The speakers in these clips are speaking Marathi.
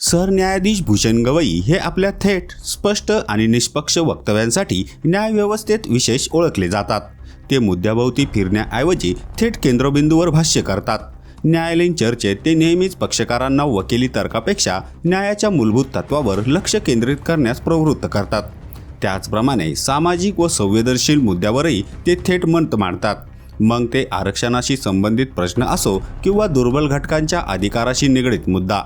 सरन्यायाधीश भूषण गवई हे आपल्या थेट स्पष्ट आणि निष्पक्ष वक्तव्यांसाठी न्यायव्यवस्थेत विशेष ओळखले जातात. ते मुद्द्याभोवती फिरण्याऐवजी थेट केंद्रबिंदूवर भाष्य करतात. न्यायालयीन चर्चेत ते नेहमीच पक्षकारांना वकिली तर्कापेक्षा न्यायाच्या मूलभूत तत्वावर लक्ष केंद्रित करण्यास प्रवृत्त करतात. त्याचप्रमाणे सामाजिक व संवेदनशील मुद्द्यावरही ते थेट मत मांडतात. मग ते आरक्षणाशी संबंधित प्रश्न असो किंवा दुर्बल घटकांच्या अधिकाराशी निगडीत मुद्दा.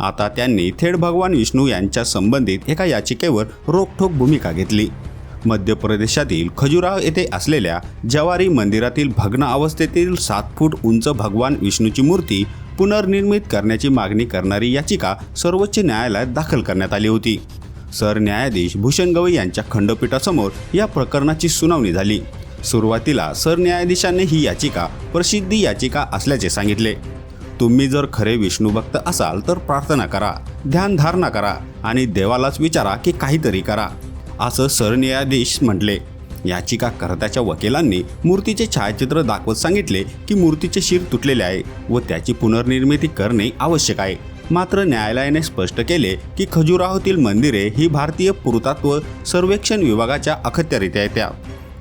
आता त्यांनी थेट भगवान विष्णू यांच्या संबंधित एका याचिकेवर रोखठोक भूमिका घेतली. मध्य प्रदेशातील खजुराह येथे असलेल्या जवारी मंदिरातील भग्न अवस्थेतील सात फूट उंच भगवान विष्णूची मूर्ती पुनर्निर्मित करण्याची मागणी करणारी याचिका सर्वोच्च न्यायालयात दाखल करण्यात आली होती. सरन्यायाधीश भूषण गवई यांच्या खंडपीठासमोर या प्रकरणाची सुनावणी झाली. सुरुवातीला सरन्यायाधीशांनी ही याचिका प्रसिद्धी याचिका असल्याचे सांगितले. तुम्ही जर खरे विष्णू भक्त असाल तर प्रार्थना करा ध्यानधारणा करा आणि देवालाच विचारा की काहीतरी करा. असं सरन्यायाधीश म्हटले. याचिकाकर्त्याच्या वकिलांनी मूर्तीचे छायाचित्र दाखवत सांगितले की मूर्तीचे शिर तुटलेले आहे व त्याची पुनर्निर्मिती करणे आवश्यक आहे. मात्र न्यायालयाने स्पष्ट केले की खजुराहोतील मंदिरे ही भारतीय पुरातत्व सर्वेक्षण विभागाच्या अखत्यारीत येत्या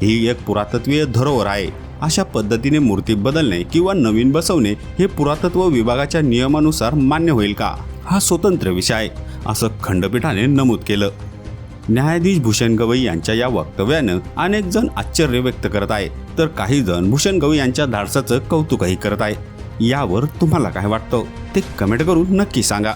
ही एक पुरातत्वीय धरोहर आहे. अशा पद्धतीने मूर्ती बदलणे किंवा नवीन बसवणे हे पुरातत्व विभागाच्या नियमानुसार मान्य होईल का? हा स्वतंत्र विषय आहे असं खंडपीठाने नमूद केलं. न्यायाधीश भूषण गवई यांच्या या वक्तव्यानं अनेक जण आश्चर्य व्यक्त करत आहे तर काही जण भूषण गवई यांच्या धाडसाचं कौतुकही करत आहे यावर तुम्हाला काय वाटतं? ते कमेंट करून नक्की सांगा.